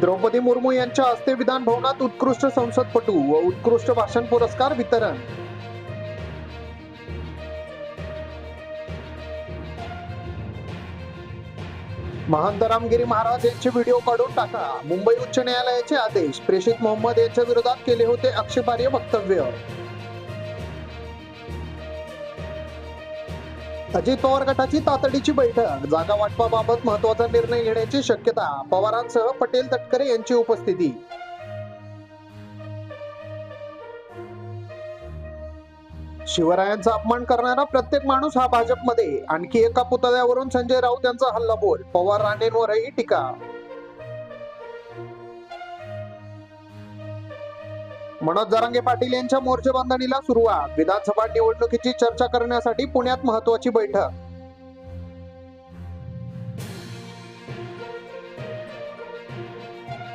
द्रौपदी मुर्मू यांच्या हस्ते विधान भवनात उत्कृष्ट संसदपटू व उत्कृष्ट भाषण पुरस्कार वितरण. महंत रामगिरी महाराज यांचे व्हिडिओ काढून टाका. मुंबई उच्च न्यायालयाचे आदेश. प्रेषित मोहम्मद यांच्या विरोधात केले होते आक्षेपार्ह वक्तव्य. अजित पवार गटाची तातडीची बैठक. जागा वाटपाबाबत महत्त्वाचा निर्णय घेण्याची शक्यता. पवारांसह पटेल तटकरे यांची उपस्थिती. शिवरायांचा अपमान करणारा प्रत्येक माणूस हा भाजपमध्ये. आणखी एका पुतळ्यावरून संजय राऊत यांचा हल्लाबोल. पवार राणेंवरही टीका. मनोज जरांगे पाटील यांच्या मोर्चेबांधणीला सुरुवात. विधानसभा निवडणुकीची चर्चा करण्यासाठी पुण्यात महत्वाची बैठक.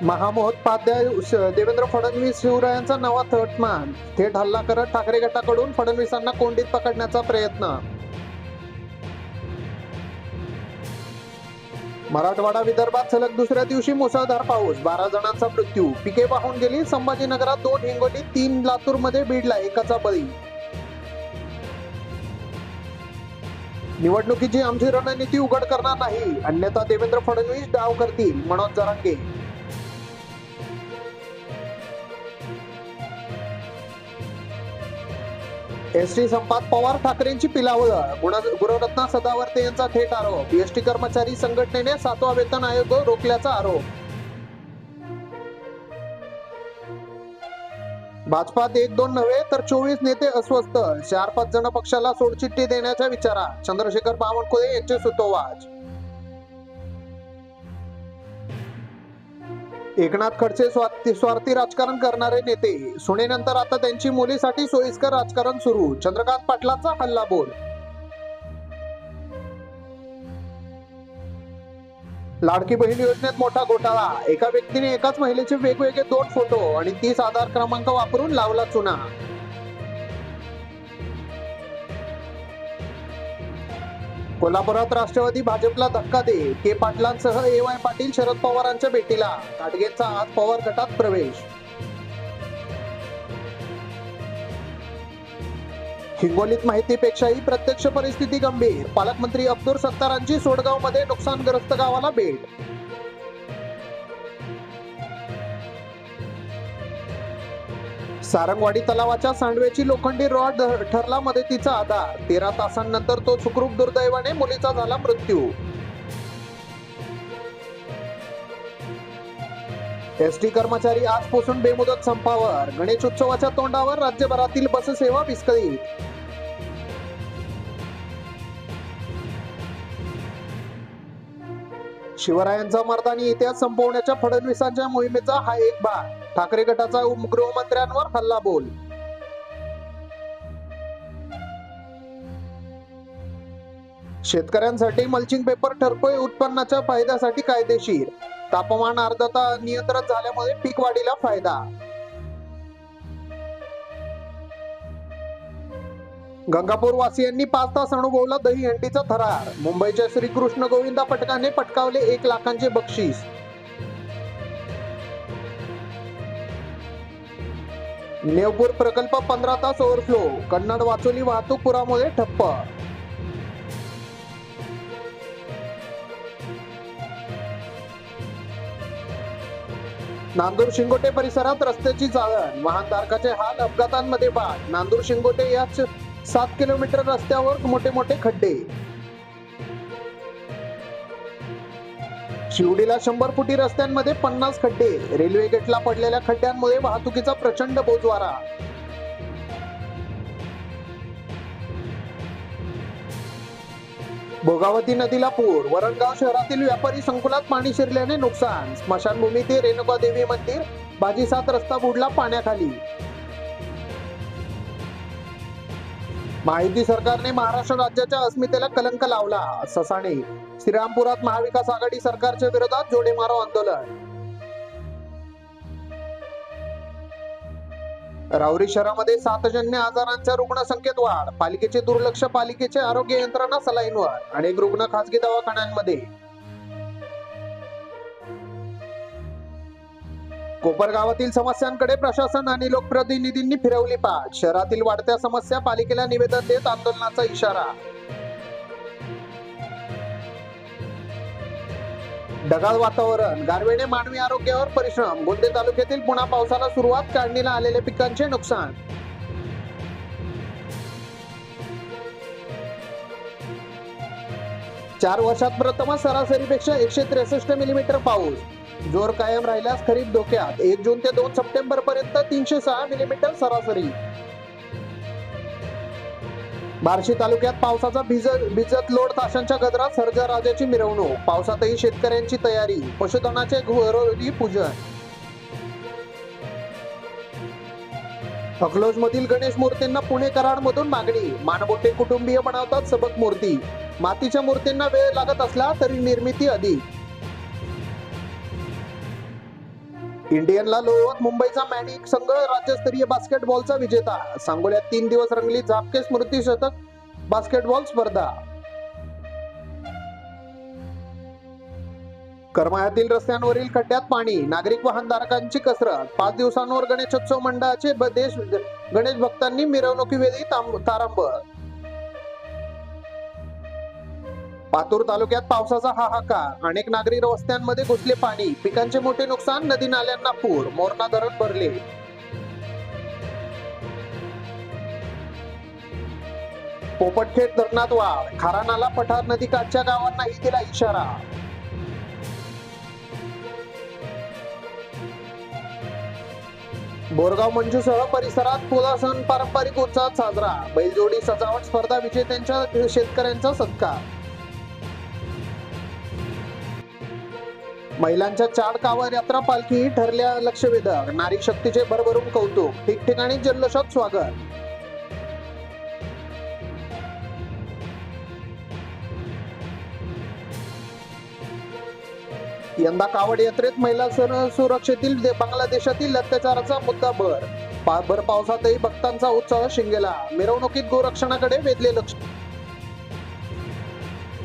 महामहोपाध्याय श- देवेंद्र फडणवीस शिवरायांचा नवा थटमान थेट हल्ला करत ठाकरे गटाकडून फडणवीसांना कोंडीत पकडण्याचा प्रयत्न. मराठवाडा विदर्भात सलग दुसऱ्या दिवशी मुसळधार पाऊस. बारा जणांचा मृत्यू. पिके वाहून गेली. संभाजीनगरात दोन हिंगोली तीन लातूरमध्ये बीडला एकाचा बळी. निवडणुकीची आमची रणनीती उघड करणार नाही. अन्यथा देवेंद्र फडणवीस डाव करतील. मनोज जरांगे एसटी संपात पवार ठाकरेंची पिलावळ. गुण- सदावर्ते यांचा थेट आरोप. एसटी कर्मचारी संघटनेने सातवा वेतन आयोग रोखल्याचा आरोप. भाजपात एक दोन नव्हे तर चोवीस नेते अस्वस्थ. चार पाच जण पक्षाला सोडचिठ्ठी देण्याच्या विचारा चंद्रशेखर बावनकुळे यांचे सुतोवाच. एकनाथ खडसे स्वार्थी स्वार्थी राजकारण करणारे नेते. सुनेनंतर आता त्यांची मुलीसाठी सोयीस्कर राजकारण सुरू. चंद्रकांत पाटलाचा हल्ला बोल लाडकी बहीण योजनेत मोठा घोटाळा. एका व्यक्तीने एकाच महिलेचे वेगवेगळे दोन फोटो आणि तीस आधार क्रमांक वापरून लावला चुना. कोल्हापुरात राष्ट्रवादी भाजपला धक्का दे. के पाटलांसह ए वाय पाटील शरद पवारांच्या भेटीला. काटगेंचा आज पवार गटात प्रवेश. हिंगोलीत माहितीपेक्षाही प्रत्यक्ष परिस्थिती गंभीर. पालकमंत्री अब्दुल सत्तारांची सोडगावमध्ये नुकसानग्रस्त गावाला भेट. सारंगवाडी तलावाच्या सांडव्याची लोखंडी रॉड ठरला मदतीचा आधार. तेरा तासांनंतर तो सुखरूप दुर्दैवाने मुलीचा झाला मृत्यू. एसटी कर्मचारी आजपासून बेमुदत संपावर. गणेश उत्सवाच्या तोंडावर राज्यभरातील बससेवा विस्कळीत. शिवरायांचा मर्दानी इतिहास संपवण्याच्या फडणवीसांच्या मोहिमेचा हा एक भाग. ठाकरे गटाचा गृहमंत्र्यांवर हल्ला बोल शेतकऱ्यांसाठी मल्चिंग पेपर ठरतोय उत्पन्नाच्या फायद्यासाठी कायदेशीर. तापमान आर्द्रता नियंत्रण झाल्यामुळे पीक वाढीला फायदा. गंगापूर वासियांनी पाच तास अनुभवला दहीहंडीचा थरार. मुंबईच्या श्रीकृष्ण गोविंदा पटकाने पटकावले एक लाखांचे बक्षीस. नेवपूर प्रकल्प पंधरा तास ओव्हरफ्लो कन्नड वाचोली वाहतूक पुरामुळे ठप्प. नांदूर शिंगोटे परिसरात रस्त्याची जाळण. वाहनधारकाचे हाल अपघातांमध्ये बाद नांदूर शिंगोटे याच सात किलोमीटर रस्त्यावर मोठे मोठे खड्डे. शिवडीला शंभर फुटी रस्त्यांमध्ये पन्नास खड्डे. रेल्वे गेटला पडलेल्या खड्ड्यांमुळे वाहतुकीचा प्रचंड बोजवारा. भोगावती नदीला पूर. वरणगाव शहरातील व्यापारी संकुलात पाणी शिरल्याने नुकसान. स्मशानभूमी ते रेणुका देवी मंदिर बाजीसात रस्ता बुडला पाण्याखाली. माहिती सरकारने महाराष्ट्र राज्याच्या अस्मितेला कलंक लावला. ससाणे श्रीरामपुरात महाविकास आघाडी सरकारच्या विरोधात जोडे मारो आंदोलन. राऊरी शहरामध्ये सातजन्य आजारांच्या रुग्णसंख्येत वाढ. पालिकेचे दुर्लक्ष पालिकेचे आरोग्य यंत्रणा सलाईनवर. अनेक रुग्ण खासगी दवाखान्यांमध्ये. कोपरगावातील समस्यांकडे प्रशासन आणि लोकप्रतिनिधींनी फिरवली पाठ. शहरातील वाढत्या समस्या पालिकेला निवेदन देत आंदोलनाचा इशारा. ढगाळ वातावरण गारवेने मानवी आरोग्यावर परिश्रम. गोंदे तालुक्यातील पुन्हा पावसाला सुरुवात काढणीला आलेल्या पिकांचे नुकसान. चार वर्षात प्रथमच सरासरीपेक्षा एकशे त्रेसष्ट मिलीमीटर पाऊस. जोर कायम राहिल्यास खरीप धोक्यात. एक जून ते दोन सप्टेंबर पर्यंत तीनशे सहा मिलीमीटर सरासरी. बार्शी तालुक्यात पावसाचा भिजत भिजत लोड ताशांच्या गजरात सर्जा राजाची मिरवणूक. पावसातही शेतकऱ्यांची तयारी पशुधनाचे घरोळी पूजन. अकलोज मधील गणेश मूर्तींना पुणे कराडमधून मागणी. मानबोटे कुटुंबीय बनवतात सबक मूर्ती. मातीच्या मूर्तींना वेळ लागत असला तरी निर्मिती अधिक. इंडियनला लोळवत मुंबईचा मॅनिक संघ राज्यस्तरीय बास्केटबॉलचा विजेता. सांगोल्यात तीन दिवस रंगली झापके स्मृती शतक बास्केटबॉल स्पर्धा. करमाळ्यातील रस्त्यांवरील खड्ड्यात पाणी नागरिक वाहनधारकांची कसरत. पाच दिवसांवर गणेशोत्सव मंडळाचे देश गणेश भक्तांनी मिरवणुकीवेळी तारंभ पातूर तालुक्यात पावसाचा हाहाकार. अनेक नागरी रस्त्यांमध्ये घुसले पाणी. पिकांचे मोठे नुकसान नदी नाल्यांना पूर. मोरणा धरण भरले. पोपटखेड धरणात वाढ. खारानाला पठार नदी काठच्या गावांनाही दिला इशारा. बोरगाव मंजूसह परिसरात पोला सण पारंपरिक उत्साहात साजरा. बैलजोडी सजावट स्पर्धा विजेत्यांच्या शेतकऱ्यांचा सत्कार. महिलांच्या चार कावर यात्रा पालखी ठरल्या लक्षवेधक. नारी शक्तीचे भरभरून कौतुक. ठिकठिकाणी जल्लोषात स्वागत. यंदा कावड यात्रेत महिला सर- सुरक्षेतील बांगलादेशातील अत्याचाराचा मुद्दा भर. भर पावसातही भक्तांचा उत्साह शिंगेला. मिरवणुकीत गोरक्षणाकडे वेधले लक्ष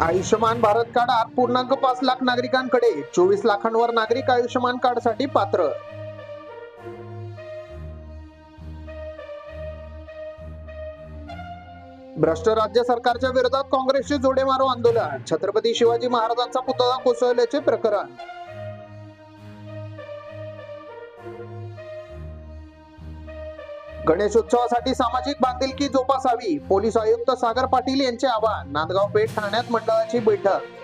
आयुष्यमान भारत कार्ड आठ पूर्णांक पाच लाख नागरिकांकडे चोवीस लाखांवर नागरिक आयुष्यमान कार्डसाठी पात्र. भ्रष्ट राज्य सरकारच्या विरोधात काँग्रेसचे जोडेमारो आंदोलन. छत्रपती शिवाजी महाराजांचा पुतळा कोसळल्याचे प्रकरण. गणेशोत्सवासाठी सामाजिक बांधिलकी जोपासावी पोलीस आयुक्त सागर पाटील यांचे आवाहन नांदगाव पेठ ठाण्यात मंडळाची बैठक